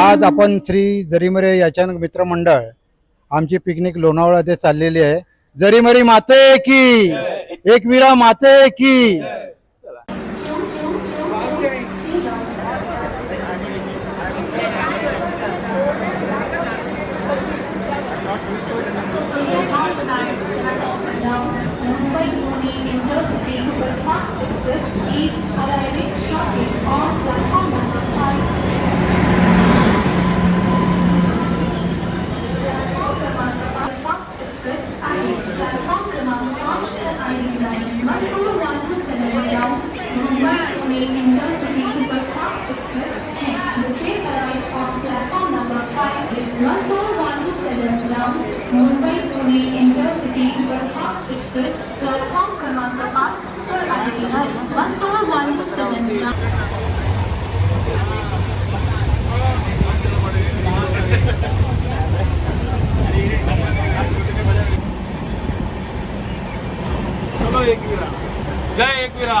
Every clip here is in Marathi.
आज आपण श्री जरीमरे याचानक मित्रमंडळ आमची पिकनिक लोणावळा ते चाललेली आहे. जरीमरी माते की एकविरा माते की. may enter City Superfast Express and the train arrived on platform number 5 is 14127 down Mumbai Pune Intercity Superfast Express platform क्रमांक 5 पर आएगी 14127 down जय एकवीरा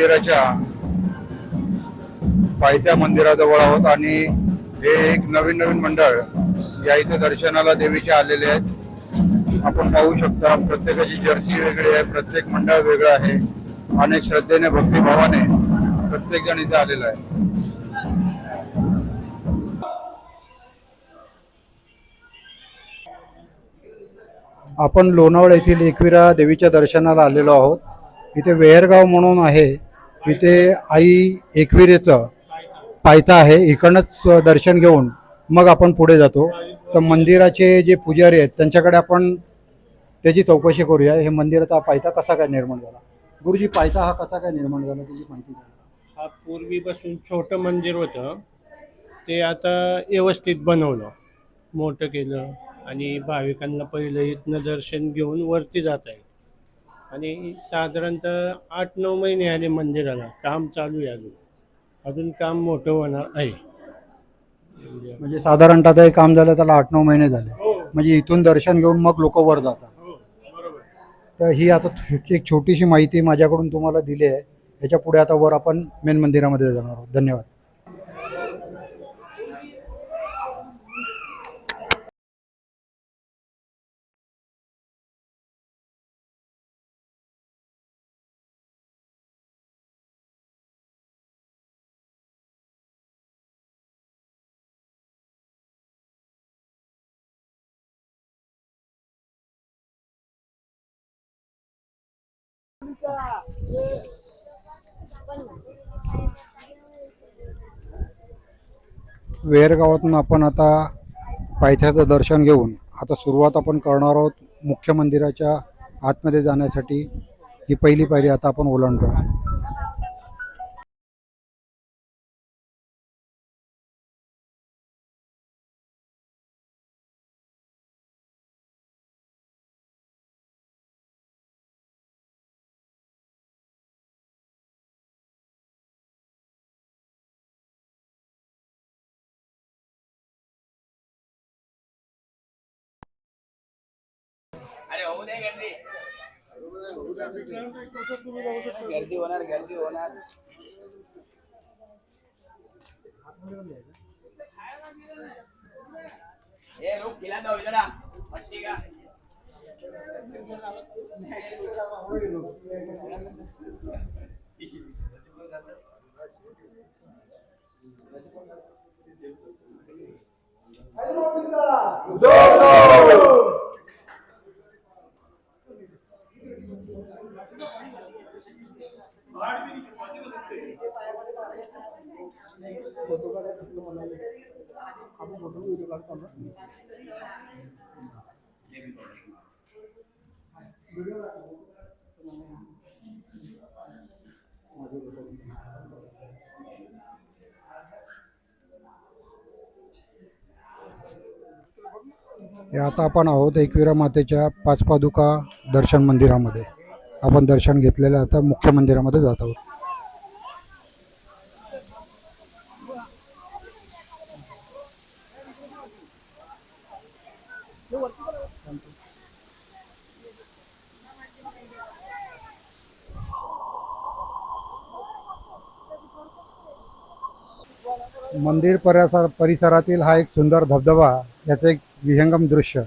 मंदिराच्या पायथ्या मंदिराजवळ आहोत आणि हे एक नवीन नवीन मंडळ या इथे दर्शनाला देवीचे आलेले आहेत. आपण पाहू शकता प्रत्येकाची जर्सी वेगळी आहे प्रत्येक मंडळ वेगळं आहे. अनेक श्रद्धेने भक्तिभावाने प्रत्येक जण इथे आलेला आहे. आपण लोणावळा येथील एकविरा देवीच्या दर्शनाला आलेलो आहोत. इथे वेहरगाव म्हणून आहे. इथे आई एकविरेचं पायथा आहे इकडनंच दर्शन घेऊन मग आपण पुढे जातो. तर मंदिराचे जे पुजारी आहेत त्यांच्याकडे आपण त्याची चौकशी करूया. हे मंदिराचा पायथा कसा काय निर्माण झाला? गुरुजी पायथा हा कसा काय निर्माण झाला त्याची माहिती द्या. हा पूर्वीपासून छोटं मंदिर होतं. ते आता व्यवस्थित बनवलं. मोठं केलं आणि भाविकांना पहिलं इथनं दर्शन घेऊन वरती जात आहे आणि साधारणतः आठ नऊ महिने आले मंदिराला. काम चालू आहे अजून. अजून काम मोठं होणार आहे. म्हणजे साधारणतः आता हे काम झालं त्याला आठ नऊ महिने झाले. हो. म्हणजे इथून दर्शन घेऊन मग लोक वर जातात. हो बरोबर. तर ही आता एक छोटीशी माहिती माझ्याकडून तुम्हाला दिली आहे. याच्यापुढे आता वर आपण मेन मंदिरामध्ये जाणार आहोत. धन्यवाद. वेर गावातून आपण आता पायथ्याचं दर्शन घेऊन आता सुरुवात आपण करणार आहोत मुख्य मंदिराच्या आतमध्ये जाण्यासाठी. ही पहिली पायरी आता आपण ओलांडतो गर्दी. होणार गर्दी होणार. ए रुक खिला दो इधर आ मस्ती का? हे आता आपण आहोत एकविरा मातेच्या पाच पादुका दर्शन मंदिरामध्ये. आपण दर्शन घेतलेलं आता मुख्य मंदिरामध्ये जात आहोत. मंदिर परिसर परिसरातील हा एक सुंदर धबधबा याचं एक विहंगम दृश्य.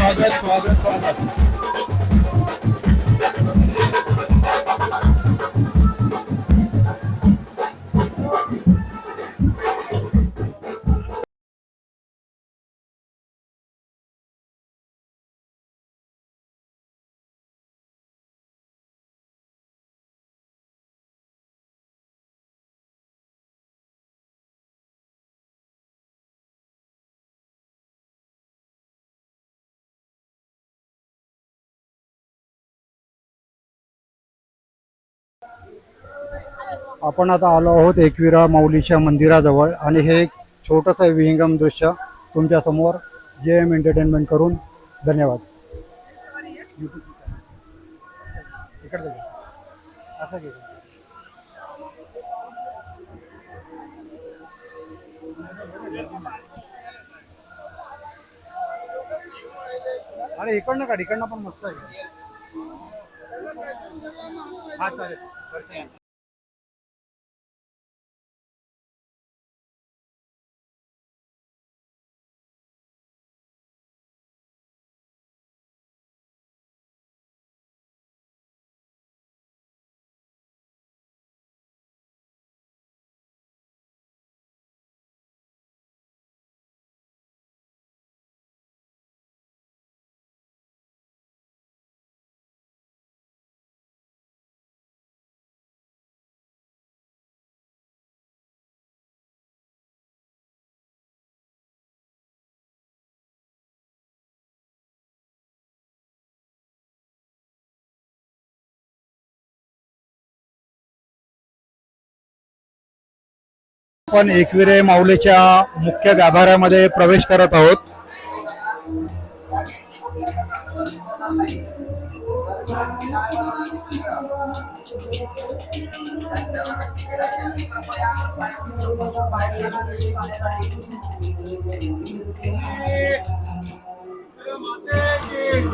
स्वागत स्वागत स्वागत आपण आता आलो आहोत एकविरा माऊलीच्या मंदिराजवळ आणि हे एक छोटंसं विहंगम दृश्य तुमच्यासमोर जे एम एंटरटेनमेंट करून. धन्यवाद. अरे इकडनं काढ इकडनं पण मस्त आहे. हा चालेल. आपण एकविरे माऊलीच्या मुख्य गाभाऱ्यामध्ये प्रवेश करत आहोत.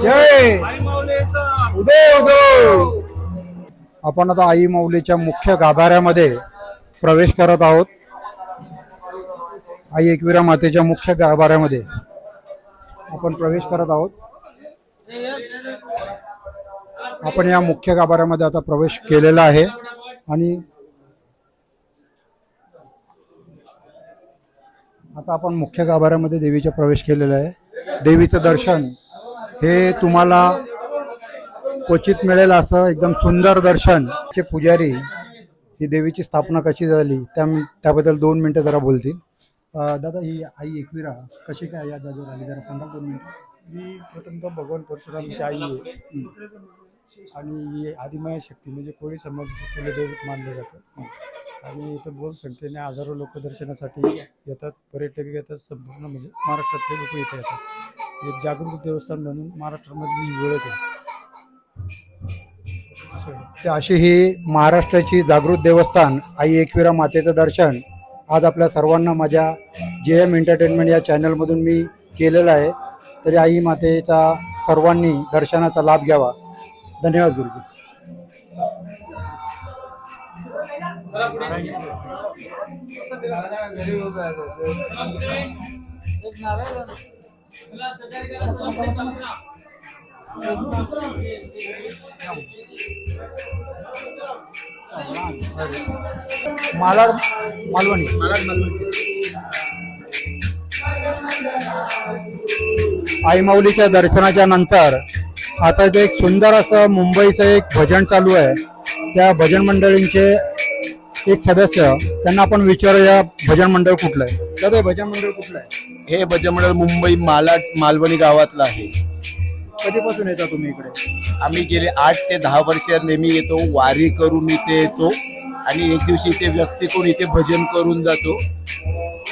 जय! उदय उदय! आपण आता आई माऊलीच्या मुख्य गाभाऱ्यामध्ये प्रवेश करत आहोत. आई एकविरा मातेच्या मुख्य गाभाऱ्यामध्ये आपण प्रवेश करत आहोत. आपण या मुख्य गाभाऱ्यामध्ये आता प्रवेश केलेला आहे आणि आता आपण मुख्य गाभाऱ्यामध्ये देवीचा प्रवेश केलेला आहे. देवीचं दर्शन हे तुम्हाला क्वचित मिळेल असं एकदम सुंदर दर्शन. चे पुजारी ही देवीची स्थापना कशी झाली त्या त्याबद्दल दोन मिनिटं जरा बोलतील. दादा ही आई एकविरा कशी काय या जागेवर आली? जरा सांगाल दोन मिनिटं. ही प्रथमतः भगवान परशुरामची आई आहे. आणि ही आदिमाया शक्ती म्हणजे कोळी समाजाचं कुलदैवत मानलं जातं आणि इथं बहुत संख्येने हजारो लोक दर्शनासाठी येतात. पर्यटक येतात. संपूर्ण म्हणजे महाराष्ट्रातले लोक इथे येतात. एक जागृत देवस्थान म्हणून महाराष्ट्रामधली ही ओळख आहे. अशी ही महाराष्ट्राची जागृत देवस्थान आई एकविरा मातेचं दर्शन आज आपल्या सर्वांना माझ्या जे एम एंटरटेनमेंट या चॅनलमधून मी केलेलं आहे. तरी आई मातेचा सर्वांनी दर्शनाचा लाभ घ्यावा. धन्यवाद गुरुजी. मालाड मालवणी. आई माऊलीच्या दर्शनाच्या नंतर आता इथे एक सुंदर असं मुंबईचं एक भजन चालू आहे त्या भजन मंडळींचे एक सदस्य त्यांना आपण विचारूया भजन मंडळ कुठलं आहे? दादा हे भजन मंडळ कुठलं आहे? हे भजन मंडळ मुंबई मालाड मालवणी गावातलं आहे. कधीपासून येता तुम्ही इकडे? आम्ही गेले आठ ते दहा वर्ष नेहमी येतो वारी करून इथे येतो आणि एक दिवशी इथे व्यस्ती करून इथे भजन करून जातो.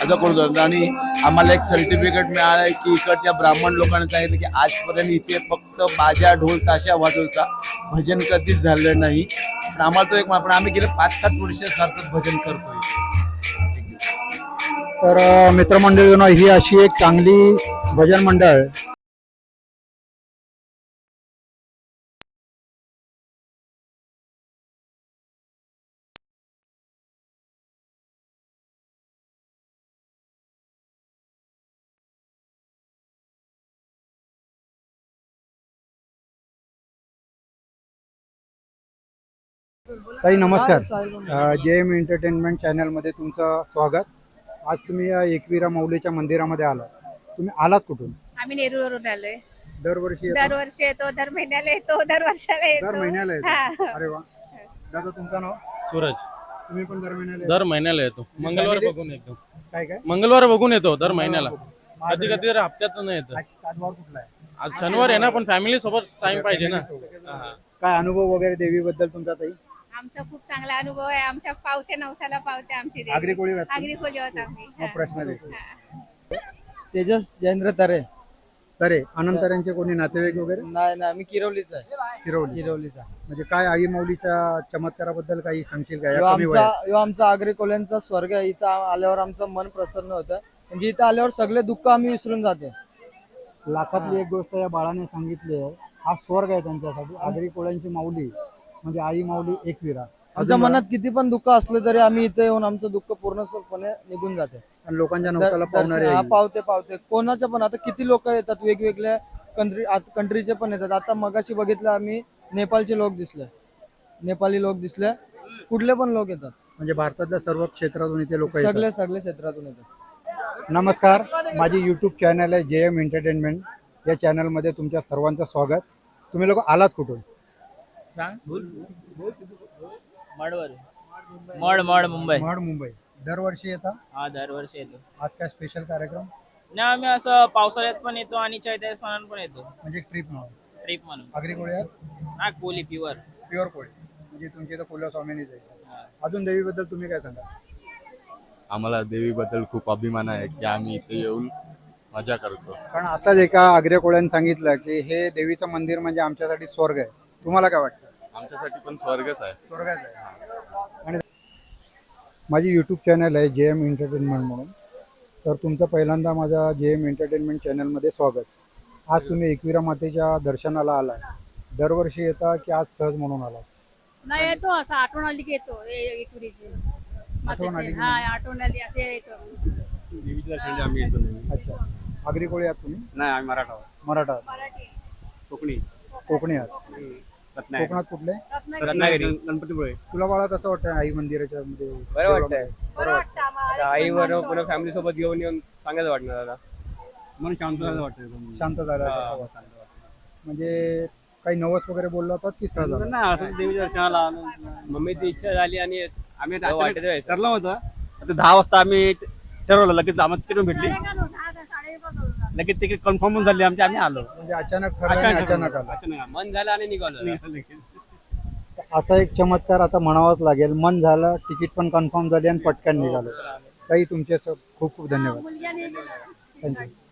असं करून जातो. आणि आम्हाला एक सर्टिफिकेट मिळालं की इकडच्या ब्राह्मण लोकांनी सांगितलं की आजपर्यंत इथे फक्त बाजा ढोल ताशा वाजवता भजन कधीच झालं नाही. पण आम्हाला तो एक पण आम्ही गेले पाच सात वर्ष सारखं भजन करतोय. तर मित्रमंडळीनं ही अशी एक चांगली भजन मंडळ ताई नमस्कार. जे एम एंटरटेनमेंट चॅनलमध्ये तुमचं स्वागत. आज तुम्ही या एकविरा माऊलीच्या मंदिरामध्ये आला तुम्ही आलात कुठून? आम्ही नेरूळवरून आलोय. दरवर्षी येता? दरवर्षी येतो दर महिन्याला येतो दर वर्षाला येतो. दर महिन्याला हा. येतो अरे वा. दादा तुमचं नाव? सूरज. तुम्ही पण दर महिन्याला येता? दर महिन्याला येतो. मंगळवार family? बघून येतो. काय काय? मंगळवार बघून येतो दर महिन्याला. आज- कधी कधी हप्त्यातून येतं. आज आज वार कुठला आहे? आज शनिवार आहे ना पण फॅमिली सोबत टाइम पाहिजे ना. हा. काय अनुभव वगैरे देवीबद्दल तुमचा ताई? आमचा खूप चांगला अनुभव आहे. आमच्या पावते नवसाला पावते आमची देवी. आगरी कोळी? आगरी खोली होत आम्ही. प्रश्न दे. तेजस जयेंद्र तारे. तरे अनंतऱ्यांचे कोणी नातेवाईक वगैरे? नाही नाही आम्ही किरवलीच आहे. फिरवली किरवलीचा म्हणजे काय आई माऊलीच्या चमत्काराबद्दल काही सांगशील का? ह्यो या कमी आमचा वयात. ह्यो आमचा आग्रे कोल्यांचा स्वर्ग आहे. इथं आ- आल्यावर आमचं मन प्रसन्न होतं. म्हणजे इथं आल्यावर सगळे दुःख आम्ही विसरून जाते लाखातली एक गोष्ट या बाळाने सांगितली आहे. हा स्वर्ग आहे त्यांच्यासाठी. आगरी कोळ्यांची माऊली. म्हणजे आई माऊली एकविरा आमच्या मनात किती पण दुःख असलं तरी आम्ही इथे येऊन आमचं दुःख पूर्णपणे निघून जाते. आणि लोकांच्या दर- नवसाला पावणारे दर्शन- हा, आई. पावते पावते. कोणाचं पण आता किती लोक येतात वेगवेगळ्या कंट्री कंट्रीचे पण येतात. आता मगाशी बघितलं आम्ही नेपाळचे लोक दिसले. नेपाळी लोक दिसले. कुठले पण लोक येतात. म्हणजे भारतातल्या सर्व क्षेत्रातून इथे लोक सगळे सगळे क्षेत्रातून येतात. नमस्कार. माझी यूट्यूब चॅनल आहे जे एम एंटरटेनमेंट या चॅनलमध्ये तुमच्या सर्वांचं स्वागत. तुम्ही लोक आलात कुठून? मडवर. मड मड मुंबई. महड मुंबई. दरवर्षी येता? हा दरवर्षी येतो. आज काय स्पेशल कार्यक्रम? नाही आम्ही असं पावसाळ्यात पण येतो आणि चैत्य सणात पण येतो. म्हणजे ट्रिप म्हणून. ट्रिप म्हणून. आगरी कोळ्यात हा कोली प्युअर प्युअर कोळी. म्हणजे तुमची इथं कोल्हा स्वामीनीच आहे. अजून देवीबद्दल तुम्ही काय सांगा आम्हाला देवीबद्दल खूप अभिमान आहे की आम्ही इथे येऊन मजा करतो. कारण आताच एका आग्र्या कोळ्याने सांगितलं की हे देवीचं मंदिर म्हणजे आमच्यासाठी स्वर्ग आहे. तुम्हाला काय वाटतं? आमच्यासाठी पण स्वर्गच आहे. स्वर्गच आहे आणि माझी यूट्यूब चॅनल आहे जे एम एंटरटेनमेंट म्हणून. तर तुमचं पहिल्यांदा माझ्या जे एम एंटरटेनमेंट चॅनलमध्ये स्वागत. आज तुम्ही एकविरा मातेच्या दर्शनाला आलाय. दरवर्षी येता की आज सहज म्हणून आला नाही येतो असं. आठवण आली की येतो. एकविरीची. आठवण आली की हा आठवण आली. असे येतो. आम्ही येतो अच्छा. आगरी कोळी आहात तुम्ही? नाही आम्ही मराठा मराठा आहात. मराठी. कोकणी. कोकणी आहात. कोकणात कुठले? रत्नागिरी. गणपतीपुळे. तुला बाळा कसं वाटतं आई मंदिराच्या मध्ये बरं वाटतंय. बरं वाटतं आम्हाला. आई बरोबर पुन्हा फॅमिली सोबत घेऊन येऊन चांगलं वाटणार दादा मन शांत वाटतं शांत झालं म्हणजे काही नवस वगैरे बोलला होता की सहज आला? नाही असं देवी दर्शनाला. मम्मीची इच्छा झाली आणि आम्ही अचानक ठरलं होतं. आता दहा वाजता आम्ही ठरवलं लगेच आम्हाला तिकडून भेटली दहा- दहा- साडेपाच वाजता. लगेच तिकीट कन्फर्म झाली आमची आम्ही आलो. म्हणजे अचानक ठरलं आणि अचानक आला. अचानक मन झालं आणि निघालो. असा एक चमत्कार आता म्हणावाच लागेल. मन झालं तिकीट पण कन्फर्म झाली आणि पटकन निघालो. ताई तुमचे स- खूप खूप धन्यवाद. आणि थँक्यू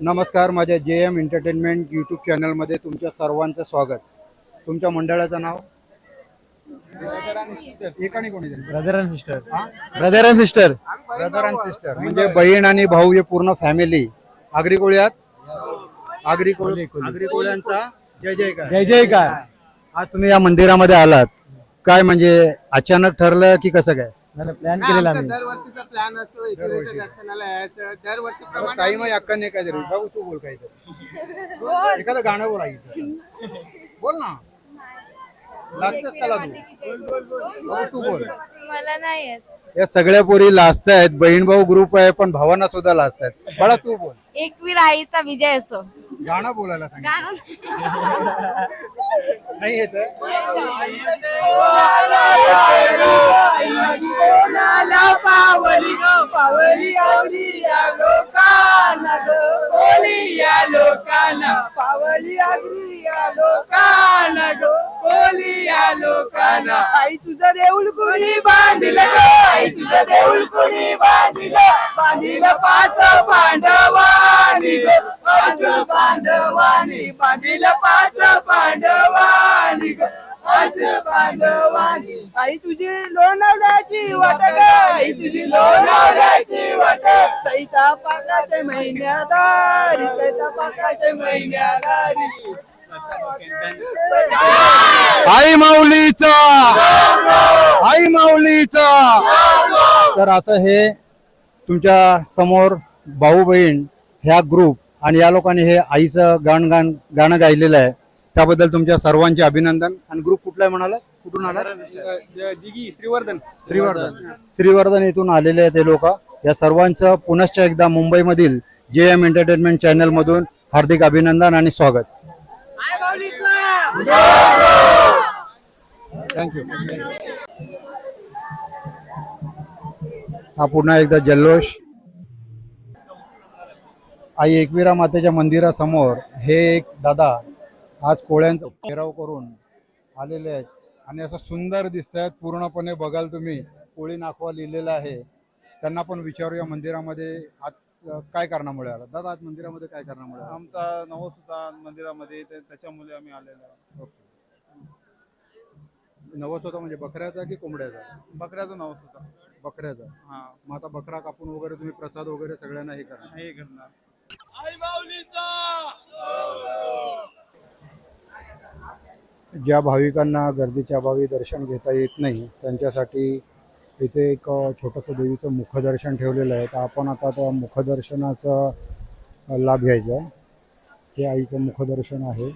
नमस्कार माझ्या जे एम एंटरटेनमेंट यूट्यूब चॅनलमध्ये तुमच्या सर्वांचं स्वागत. तुमच्या मंडळाचं नाव? एकाने कोणी दिलं? Brother and sister brother and sister brother and sister म्हणजे बहीण आणि भाऊ हे पूर्ण फॅमिली आगरी कोळ्यात? आगरी कोळी आगरी कोळ्यांचा? जय जयकार. जय जय काय आज तुम्ही या मंदिरामध्ये आलात. काय म्हणजे अचानक ठरलं की कसं काय? प्लॅन केलेला आम्ही. दरवर्षीचा प्लॅन असतो. दर्शनाला यायचं. दरवर्षी काही मग अक्काने काय तरी बाबू तू बोल काहीतरी एखादं गाणं बोल आई बोल ना. लागतेच त्याला तू बाबू तू बोल. मला नाही येत. या सगळ्या पोरी लाजत आहेत बहीण भाऊ ग्रुप आहे पण भावांना सुद्धा लाजत आहेत बाळा तू बोल. एकवीर आईचा विजय असो. गाणं बोलायला गाणं नाही येत आई तुझं देऊळ कुणी बांधिलं ग? आई तुझं देऊळ कुणी बांधिलं? बांधिलं पाच पांडवानी ग पाच पांडवानी बांधिलं पाच पांडवानी पाच पांडवानी आई तुझी लोणावळ्याची वाट ग आई तुझी लोणावळ्याची वाट सैता पाकाचे महिन्यादारी सैता पाकाचे महिन्यादारी आई माऊलीचा आई माऊलीचा तर आता हे तुमच्यासमोर भाऊ बहीण ह्या ग्रुप आणि या लोकांनी हे आईचं गाण गाण गाणं गायलेलं आहे. त्याबद्दल तुमच्या सर्वांचे अभिनंदन. आणि ग्रुप कुठला आहे म्हणाला कुठून आला श्रीवर्धन. श्रीवर्धन. श्रीवर्धन इथून आलेले आहेत हे लोक. या सर्वांचं पुनश्च एकदा मुंबईमधील जे एम एंटरटेनमेंट चॅनल मधून हार्दिक अभिनंदन आणि स्वागत. थँक्यू हा पुन्हा एकदा जल्लोष. आई एकविरा मातेच्या मंदिरासमोर हे एक दादा आज कोळ्यांचा पेराव करून आलेले आहेत. आणि असं सुंदर दिसत आहेत. पूर्णपणे बघाल तुम्ही कोळी नाखवा लिहिलेला आहे. त्यांना पण विचारूया मंदिरामध्ये आज काय कारणामुळे आला. दादा आज मंदिरामध्ये काय कारणामुळे? आमचा नवस होता मंदिरामध्ये त्याच्यामुळे आम्ही आलेलो आहोत. नवस होता म्हणजे बकऱ्याचा की कोंबड्याचा? बकऱ्याचा नवस होता बकऱ्याचा. हा. मग आता बकरा कापून वगैरे तुम्ही प्रसाद वगैरे सगळ्यांना हे करा हे करणार. ज्या भाविकांना गर्दीच्या अभावी दर्शन घेता येत नाही त्यांच्यासाठी इथे एक छोटंसं देवीचं मुखदर्शन ठेवलेलं आहे. तर आपण आता त्या मुखदर्शनाचा लाभ घ्यायचा आहे. हे आईचं मुखदर्शन आहे.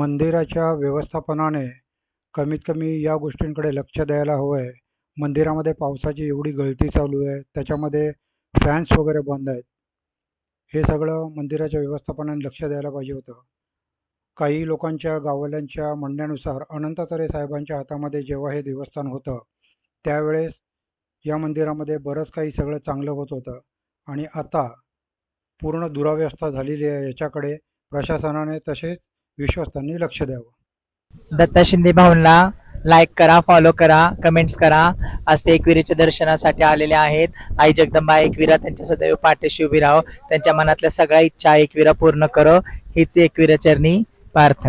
मंदिराच्या व्यवस्थापनाने कमीत कमी या गोष्टींकडे लक्ष द्यायला हवं आहे मंदिरामध्ये पावसाची एवढी गळती चालू आहे त्याच्यामध्ये फॅन्स वगैरे बंद आहेत. हे सगळं मंदिराच्या व्यवस्थापनाने लक्ष द्यायला पाहिजे होतं. काही लोकांच्या गाववाल्यांच्या म्हणण्यानुसार अनंतातरे साहेबांच्या हातामध्ये जेव्हा हे देवस्थान होतं त्यावेळेस या मंदिरामध्ये बरंच काही सगळं चांगलं होत होतं. आणि आता पूर्ण दुरावस्था झालेली आहे याच्याकडे प्रशासनाने तसेच विश्वस्तांनी लक्ष द्यावं. दत्ता शिंदे भाऊनला लाईक करा फॉलो करा कमेंट्स करा. आज ते एकविरीच्या दर्शनासाठी आलेले आहेत. आई जगदंबा एकविरा त्यांच्या सदैव पाठीशी उभी राहो. त्यांच्या मनातल्या सगळ्या इच्छा एकविरा पूर्ण करो. हीच एकविरा चरणी प्रार्थना.